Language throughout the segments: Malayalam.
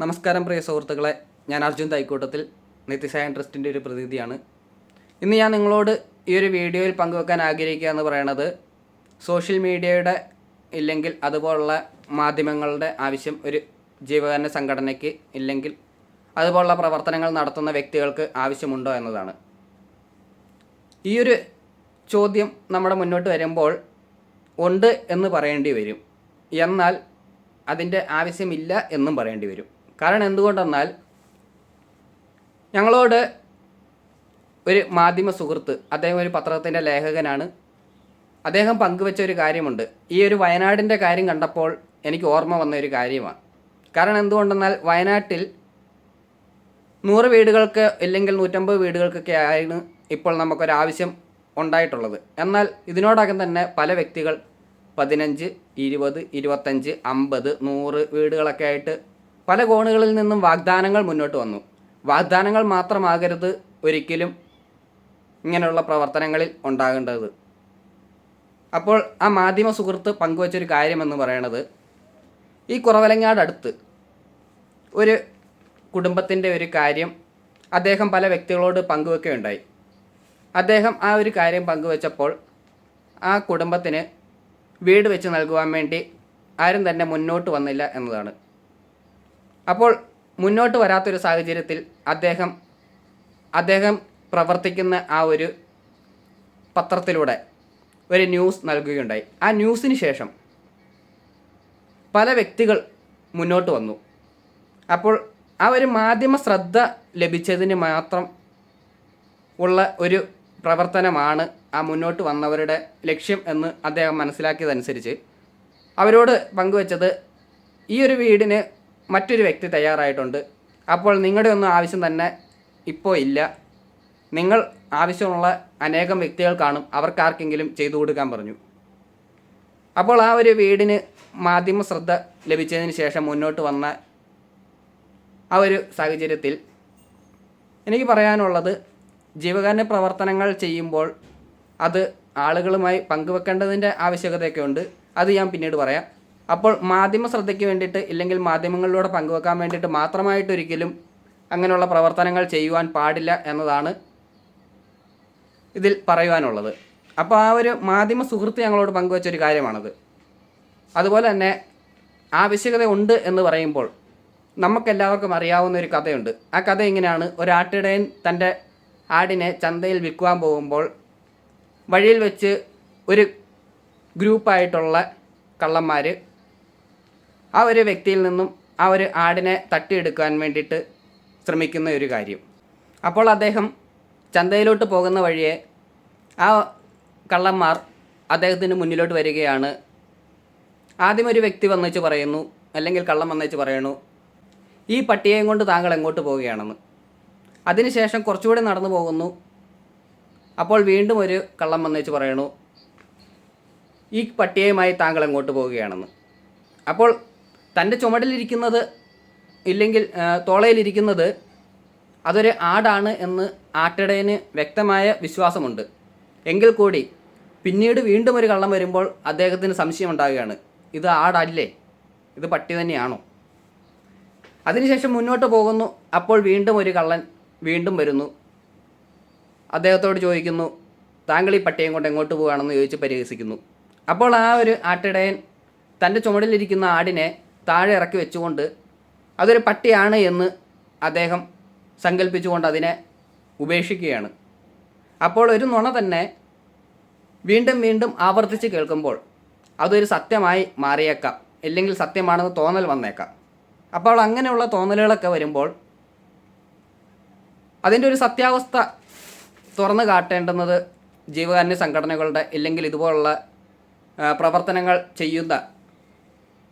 നമസ്കാരം പ്രിയ സുഹൃത്തുക്കളെ. ഞാൻ അർജുൻ തൈക്കൂട്ടത്തിൽ നിത്യസായൻ ട്രസ്റ്റിന്റെ ഒരു പ്രതിനിധിയാണ്. ഇന്ന് ഞാൻ നിങ്ങളോട് ഈ ഒരു വീഡിയോയിൽ പങ്കുവെക്കാൻ ആഗ്രഹിക്കുക എന്ന് പറയണത് സോഷ്യൽ മീഡിയയുടെ ഇല്ലെങ്കിൽ അതുപോലുള്ള മാധ്യമങ്ങളുടെ ആവശ്യം ഒരു ജീവകാരുണ്യ സംഘടനയ്ക്ക് ഇല്ലെങ്കിൽ അതുപോലുള്ള പ്രവർത്തനങ്ങൾ നടത്തുന്ന വ്യക്തികൾക്ക് ആവശ്യമുണ്ടോ എന്നതാണ്. ഈ ഒരു ചോദ്യം നമ്മുടെ മുന്നോട്ട് വരുമ്പോൾ ഉണ്ട് എന്ന് പറയേണ്ടി വരും. എന്നാൽ അതിന്റെ ആവശ്യമില്ല എന്നും പറയേണ്ടി വരും. കാരണം എന്തുകൊണ്ടെന്നാൽ ഞങ്ങളോട് ഒരു മാധ്യമ സുഹൃത്ത് അദ്ദേഹം ഒരു പത്രത്തിന്റെ ലേഖകനാണ്. അദ്ദേഹം പങ്കുവെച്ച ഒരു കാര്യമുണ്ട്. ഈ ഒരു വയനാടിന്റെ കാര്യം കണ്ടപ്പോൾ എനിക്ക് ഓർമ്മ വന്ന ഒരു കാര്യമാണ്. കാരണം എന്തുകൊണ്ടെന്നാൽ വയനാട്ടിൽ നൂറ് വീടുകൾക്ക് ഇല്ലെങ്കിൽ നൂറ്റമ്പത് വീടുകൾക്കൊക്കെ ആയിരുന്നു ഇപ്പോൾ നമുക്കൊരാവശ്യം ഉണ്ടായിട്ടുള്ളത്. എന്നാൽ ഇതിനോടകം തന്നെ പല വ്യക്തികൾ പതിനഞ്ച് ഇരുപത് ഇരുപത്തഞ്ച് അമ്പത് നൂറ് വീടുകളൊക്കെ ആയിട്ട് പല കോണുകളിൽ നിന്നും വാഗ്ദാനങ്ങൾ മുന്നോട്ട് വന്നു. വാഗ്ദാനങ്ങൾ മാത്രമാകരുത് ഒരിക്കലും ഇങ്ങനെയുള്ള പ്രവർത്തനങ്ങളിൽ ഉണ്ടാകേണ്ടത്. അപ്പോൾ ആ മാധ്യമ സുഹൃത്ത് പങ്കുവച്ചൊരു കാര്യമെന്ന് പറയണത് ഈ കുറവലങ്ങാട് അടുത്ത് ഒരു കുടുംബത്തിന്റെ ഒരു കാര്യം അദ്ദേഹം പല വ്യക്തികളോട് പങ്കുവെക്കുകയുണ്ടായി. അദ്ദേഹം ആ ഒരു കാര്യം പങ്കുവെച്ചപ്പോൾ ആ കുടുംബത്തിന് വീട് വെച്ച് നൽകുവാൻ വേണ്ടി ആരും തന്നെ മുന്നോട്ട് വന്നില്ല എന്നതാണ്. അപ്പോൾ മുന്നോട്ട് വരാത്തൊരു സാഹചര്യത്തിൽ അദ്ദേഹം അദ്ദേഹം പ്രവർത്തിക്കുന്ന ആ ഒരു പത്രത്തിലൂടെ ഒരു ന്യൂസ് നൽകുകയുണ്ടായി. ആ ന്യൂസിന് ശേഷം പല വ്യക്തികൾ മുന്നോട്ട് വന്നു. അപ്പോൾ ആ ഒരു മാധ്യമ ശ്രദ്ധ ലഭിച്ചതിന് മാത്രം ഉള്ള ഒരു പ്രവർത്തനമാണ് ആ മുന്നോട്ട് വന്നവരുടെ ലക്ഷ്യം എന്ന് അദ്ദേഹം മനസ്സിലാക്കിയതനുസരിച്ച് അവരോട് പങ്കുവച്ചത് ഈ ഒരു വീടിന് മറ്റൊരു വ്യക്തി തയ്യാറായിട്ടുണ്ട്. അപ്പോൾ നിങ്ങളുടെ ഒന്നും ആവശ്യം തന്നെ ഇപ്പോൾ ഇല്ല. നിങ്ങൾ ആവശ്യമുള്ള അനേകം വ്യക്തികൾ കാണും. അവർക്കാർക്കെങ്കിലും ചെയ്തു കൊടുക്കാൻ പറഞ്ഞു. അപ്പോൾ ആ ഒരു വീടിന് മാധ്യമ ശ്രദ്ധ ലഭിച്ചതിന് ശേഷം മുന്നോട്ട് വന്ന ആ ഒരു സാഹചര്യത്തിൽ എനിക്ക് പറയാനുള്ളത് ജീവകാരുണ്യ പ്രവർത്തനങ്ങൾ ചെയ്യുമ്പോൾ അത് ആളുകളുമായി പങ്കുവെക്കേണ്ടതിന്റെ ആവശ്യകതയൊക്കെ ഉണ്ട്. അത് ഞാൻ പിന്നീട് പറയാം. അപ്പോൾ മാധ്യമ ശ്രദ്ധയ്ക്ക് വേണ്ടിയിട്ട് ഇല്ലെങ്കിൽ മാധ്യമങ്ങളിലൂടെ പങ്കുവെക്കാൻ വേണ്ടിയിട്ട് മാത്രമായിട്ടൊരിക്കലും അങ്ങനെയുള്ള പ്രവർത്തനങ്ങൾ ചെയ്യുവാൻ പാടില്ല എന്നതാണ് ഇതിൽ പറയുവാനുള്ളത്. അപ്പോൾ ആ ഒരു മാധ്യമ സുഹൃത്ത് ഞങ്ങളോട് പങ്കുവച്ചൊരു കാര്യമാണത്. അതുപോലെ തന്നെ ആവശ്യകത ഉണ്ട് എന്ന് പറയുമ്പോൾ നമുക്കെല്ലാവർക്കും അറിയാവുന്ന ഒരു കഥയുണ്ട്. ആ കഥ ഇങ്ങനെയാണ്. ഒരാട്ടിടയൻ തന്റെ ആടിനെ ചന്തയിൽ വിൽക്കുവാൻ പോകുമ്പോൾ വഴിയിൽ വെച്ച് ഒരു ഗ്രൂപ്പായിട്ടുള്ള കള്ളന്മാർ ആ ഒരു വ്യക്തിയിൽ നിന്നും ആ ഒരു ആടിനെ തട്ടിയെടുക്കാൻ വേണ്ടിയിട്ട് ശ്രമിക്കുന്ന ഒരു കാര്യം. അപ്പോൾ അദ്ദേഹം ചന്തയിലോട്ട് പോകുന്ന വഴിയെ ആ കള്ളന്മാർ അദ്ദേഹത്തിന് മുന്നിലോട്ട് വരികയാണ്. ആദ്യം ഒരു വ്യക്തി വന്നേച്ച് പറയുന്നു അല്ലെങ്കിൽ കള്ളം വന്നേച്ച് പറയുന്നു ഈ പട്ടിയെയും കൊണ്ട് താങ്കൾ എങ്ങോട്ട് പോവുകയാണെന്ന്. അതിനുശേഷം കുറച്ചുകൂടി നടന്നു പോകുന്നു. അപ്പോൾ വീണ്ടും ഒരു കള്ളം വന്നേച്ച് പറയുന്നു ഈ പട്ടിയയുമായി താങ്കൾ എങ്ങോട്ട് പോവുകയാണെന്ന്. അപ്പോൾ തന്റെ ചുമടിലിരിക്കുന്നത് ഇല്ലെങ്കിൽ തോളയിലിരിക്കുന്നത് അതൊരു ആടാണ് എന്ന് ആട്ടിടയന് വ്യക്തമായ വിശ്വാസമുണ്ട്. എങ്കിൽ കൂടി പിന്നീട് വീണ്ടും ഒരു കള്ളം വരുമ്പോൾ അദ്ദേഹത്തിന് സംശയം ഉണ്ടാവുകയാണ് ഇത് ആടല്ലേ? ഇത് പട്ടി തന്നെയാണോ? അതിനുശേഷം മുന്നോട്ട് പോകുന്നു. അപ്പോൾ വീണ്ടും ഒരു കള്ളൻ വീണ്ടും വരുന്നു. അദ്ദേഹത്തോട് ചോദിക്കുന്നു താങ്കൾ ഈ പട്ടിയും കൊണ്ട് എങ്ങോട്ട് പോവുകയാണെന്ന്? ചോദിച്ച് പരിഹസിക്കുന്നു. അപ്പോൾ ആ ഒരു ആട്ടിടയൻ തന്റെ ചുമടിലിരിക്കുന്ന ആടിനെ താഴെ ഇറക്കി വെച്ചുകൊണ്ട് അതൊരു പട്ടിയാണ് എന്ന് അദ്ദേഹം സങ്കല്പിച്ചുകൊണ്ട് അതിനെ ഉപേക്ഷിക്കുകയാണ്. അപ്പോൾ ഒരു നുണ തന്നെ വീണ്ടും വീണ്ടും ആവർത്തിച്ച് കേൾക്കുമ്പോൾ അതൊരു സത്യമായി മാറിയേക്കാം ഇല്ലെങ്കിൽ സത്യമാണെന്ന് തോന്നൽ വന്നേക്കാം. അപ്പോൾ അങ്ങനെയുള്ള തോന്നലുകളൊക്കെ വരുമ്പോൾ അതിന്റെ ഒരു സത്യാവസ്ഥ തുറന്നു കാട്ടേണ്ടുന്നത് ജീവകാരുണ്യ സംഘടനകളുടെ ഇല്ലെങ്കിൽ ഇതുപോലുള്ള പ്രവർത്തനങ്ങൾ ചെയ്യുന്ന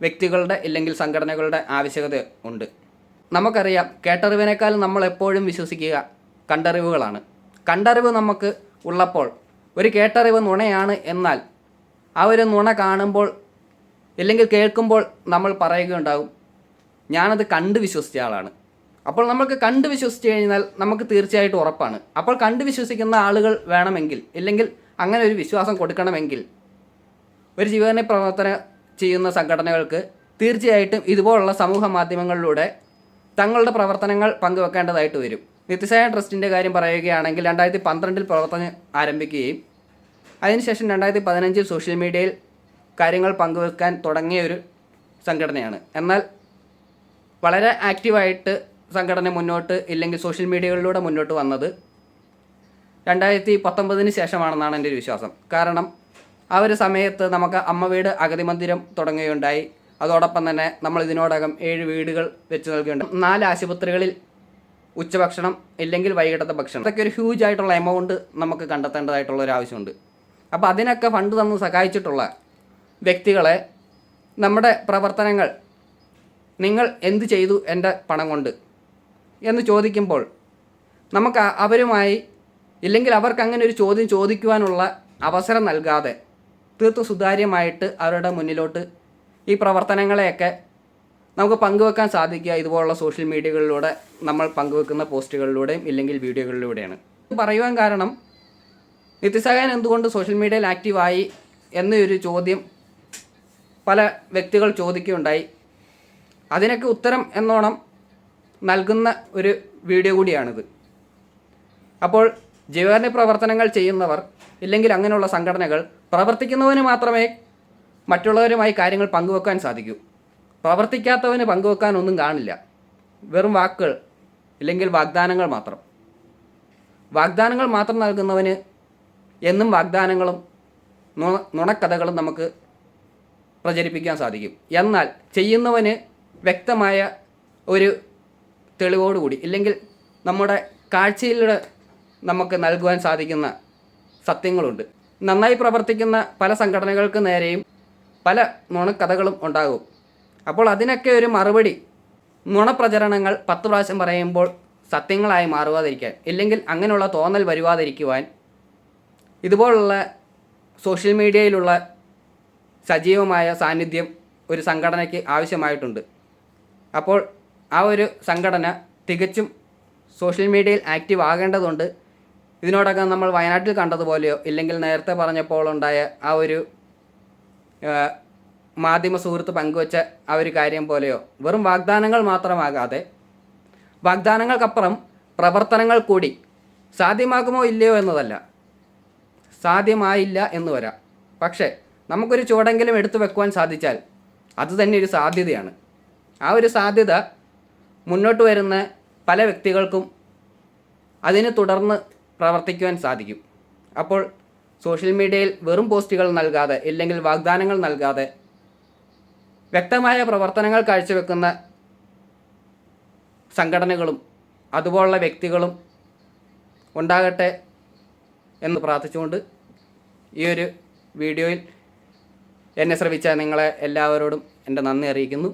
വ്യക്തികളുടെ ഇല്ലെങ്കിൽ സംഘടനകളുടെ ആവശ്യകത ഉണ്ട്. നമുക്കറിയാം കേട്ടറിവിനേക്കാൾ നമ്മൾ എപ്പോഴും വിശ്വസിക്കുക കണ്ടറിവുകളാണ്. കണ്ടറിവ് നമുക്ക് ഉള്ളപ്പോൾ ഒരു കേട്ടറിവ് നുണയാണ് എന്നാൽ ആ ഒരു നുണ കാണുമ്പോൾ ഇല്ലെങ്കിൽ കേൾക്കുമ്പോൾ നമ്മൾ പറയുകയുണ്ടാകും ഞാനത് കണ്ട് വിശ്വസിച്ച ആളാണ്. അപ്പോൾ നമുക്ക് കണ്ട് വിശ്വസിച്ച് കഴിഞ്ഞാൽ നമുക്ക് തീർച്ചയായിട്ടും ഉറപ്പാണ്. അപ്പോൾ കണ്ട് വിശ്വസിക്കുന്ന ആളുകൾ വേണമെങ്കിൽ ഇല്ലെങ്കിൽ അങ്ങനെ ഒരു വിശ്വാസം കൊടുക്കണമെങ്കിൽ ഒരു ജീവന പ്രവർത്തനം ചെയ്യുന്ന സംഘടനകൾക്ക് തീർച്ചയായിട്ടും ഇതുപോലുള്ള സമൂഹ മാധ്യമങ്ങളിലൂടെ തങ്ങളുടെ പ്രവർത്തനങ്ങൾ പങ്കുവെക്കേണ്ടതായിട്ട് വരും. നിത്യസായ ട്രസ്റ്റിന്റെ കാര്യം പറയുകയാണെങ്കിൽ രണ്ടായിരത്തി പന്ത്രണ്ടിൽ പ്രവർത്തനം ആരംഭിക്കുകയും അതിനുശേഷം രണ്ടായിരത്തി പതിനഞ്ചിൽ സോഷ്യൽ മീഡിയയിൽ കാര്യങ്ങൾ പങ്കുവെക്കാൻ തുടങ്ങിയ ഒരു സംഘടനയാണ്. എന്നാൽ വളരെ ആക്റ്റീവായിട്ട് സംഘടന മുന്നോട്ട് ഇല്ലെങ്കിൽ സോഷ്യൽ മീഡിയകളിലൂടെ മുന്നോട്ട് വന്നത് രണ്ടായിരത്തി പത്തൊമ്പതിന് ശേഷമാണെന്നാണ് എന്റെ ഒരു വിശ്വാസം. കാരണം ആ ഒരു സമയത്ത് നമുക്ക് അമ്മ വീട് അഗതി മന്ദിരം തുടങ്ങുകയുണ്ടായി. അതോടൊപ്പം തന്നെ നമ്മൾ ഇതിനോടകം ഏഴ് വീടുകൾ വെച്ച് നൽകുകയുണ്ട് നാല് ആശുപത്രികളിൽ ഉച്ചഭക്ഷണം ഇല്ലെങ്കിൽ വൈകിട്ടത്തെ ഭക്ഷണം. അതൊക്കെ ഒരു ഹ്യൂജ് ആയിട്ടുള്ള എമൗണ്ട് നമുക്ക് കണ്ടെത്തേണ്ടതായിട്ടുള്ള ഒരു ആവശ്യമുണ്ട്. അപ്പോൾ അതിനൊക്കെ ഫണ്ട് തന്ന് സഹായിച്ചിട്ടുള്ള വ്യക്തികളെ നമ്മുടെ പ്രവർത്തനങ്ങൾ നിങ്ങൾ എന്ത് ചെയ്തു എന്റെ പണം കൊണ്ട് എന്ന് ചോദിക്കുമ്പോൾ നമുക്ക് അവരുമായി ഇല്ലെങ്കിൽ അവർക്ക് അങ്ങനെ ഒരു ചോദ്യം ചോദിക്കുവാനുള്ള അവസരം നൽകാതെ തീർത്തും സുതാര്യമായിട്ട് അവരുടെ മുന്നിലോട്ട് ഈ പ്രവർത്തനങ്ങളെയൊക്കെ നമുക്ക് പങ്കുവെക്കാൻ സാധിക്കുക. ഇതുപോലുള്ള സോഷ്യൽ മീഡിയകളിലൂടെ നമ്മൾ പങ്കുവെക്കുന്ന പോസ്റ്റുകളിലൂടെയും ഇല്ലെങ്കിൽ വീഡിയോകളിലൂടെയാണ്. പറയുവാൻ കാരണം നിത്യസഹായൻ എന്തുകൊണ്ട് സോഷ്യൽ മീഡിയയിൽ ആക്റ്റീവായി എന്നൊരു ചോദ്യം പല വ്യക്തികൾ ചോദിക്കുകയുണ്ടായി. അതിനൊക്കെ ഉത്തരം എന്നോണം നൽകുന്ന ഒരു വീഡിയോ കൂടിയാണിത്. അപ്പോൾ ജീവകാരുണ്യ പ്രവർത്തനങ്ങൾ ചെയ്യുന്നവർ ഇല്ലെങ്കിൽ അങ്ങനെയുള്ള സംഘടനകൾ പ്രവർത്തിക്കുന്നവന് മാത്രമേ മറ്റുള്ളവരുമായി കാര്യങ്ങൾ പങ്കുവെക്കാൻ സാധിക്കൂ. പ്രവർത്തിക്കാത്തവന് പങ്കുവെക്കാൻ ഒന്നും കാണില്ല. വെറും വാക്കുകൾ ഇല്ലെങ്കിൽ വാഗ്ദാനങ്ങൾ മാത്രം. വാഗ്ദാനങ്ങൾ മാത്രം നൽകുന്നവന് എന്നും വാഗ്ദാനങ്ങളും നുണ നുണക്കഥകളും നമുക്ക് പ്രചരിപ്പിക്കാൻ സാധിക്കും. എന്നാൽ ചെയ്യുന്നവന് വ്യക്തമായ ഒരു തെളിവോടുകൂടി ഇല്ലെങ്കിൽ നമ്മുടെ കാഴ്ചയിലൂടെ നമുക്ക് നൽകുവാൻ സാധിക്കുന്ന സത്യങ്ങളുണ്ട്. നന്നായി പ്രവർത്തിക്കുന്ന പല സംഘടനകൾക്ക് നേരെയും പല നുണക്കഥകളും ഉണ്ടാകും. അപ്പോൾ അതിനൊക്കെ ഒരു മറുപടി നുണപ്രചരണങ്ങൾ പത്ത് പ്രാവശ്യം പറയുമ്പോൾ സത്യങ്ങളായി മാറുവാതിരിക്കാൻ ഇല്ലെങ്കിൽ അങ്ങനെയുള്ള തോന്നൽ വരുവാതിരിക്കുവാൻ ഇതുപോലുള്ള സോഷ്യൽ മീഡിയയിലുള്ള സജീവമായ സാന്നിധ്യം ഒരു സംഘടനയ്ക്ക് ആവശ്യമായിട്ടുണ്ട്. അപ്പോൾ ആ ഒരു സംഘടന തികച്ചും സോഷ്യൽ മീഡിയയിൽ ആക്റ്റീവ് ആകേണ്ടതുണ്ട്. ഇതിനോടകം നമ്മൾ വയനാട്ടിൽ കണ്ടതുപോലെയോ ഇല്ലെങ്കിൽ നേരത്തെ പറഞ്ഞപ്പോൾ ഉണ്ടായ ആ ഒരു മാധ്യമ സുഹൃത്ത് പങ്കുവച്ച ആ ഒരു കാര്യം പോലെയോ വെറും വാഗ്ദാനങ്ങൾ മാത്രമാകാതെ വാഗ്ദാനങ്ങൾക്കപ്പുറം പ്രവർത്തനങ്ങൾ കൂടി സാധ്യമാകുമോ ഇല്ലയോ എന്നതല്ല. സാധ്യമായില്ല എന്ന് വരാം. പക്ഷേ നമുക്കൊരു ചുവടെങ്കിലും എടുത്തു വെക്കുവാൻ സാധിച്ചാൽ അത് തന്നെ ഒരു സാധ്യതയാണ്. ആ ഒരു സാധ്യത മുന്നോട്ട് വരുന്ന പല വ്യക്തികൾക്കും അതിനെ തുടർന്ന് പ്രവർത്തിക്കുവാൻ സാധിക്കും. അപ്പോൾ സോഷ്യൽ മീഡിയയിൽ വെറും പോസ്റ്റുകൾ നൽകാതെ ഇല്ലെങ്കിൽ വാഗ്ദാനങ്ങൾ നൽകാതെ വ്യക്തമായ പ്രവർത്തനങ്ങൾ കാഴ്ചവെക്കുന്ന സംഘടനകളും അതുപോലുള്ള വ്യക്തികളും ഉണ്ടാകട്ടെ എന്ന് പ്രാർത്ഥിച്ചുകൊണ്ട് ഈ ഒരു വീഡിയോയിൽ എന്നെ ശ്രമിച്ച നിങ്ങളെ എല്ലാവരോടും എന്റെ നന്ദി അറിയിക്കുന്നു.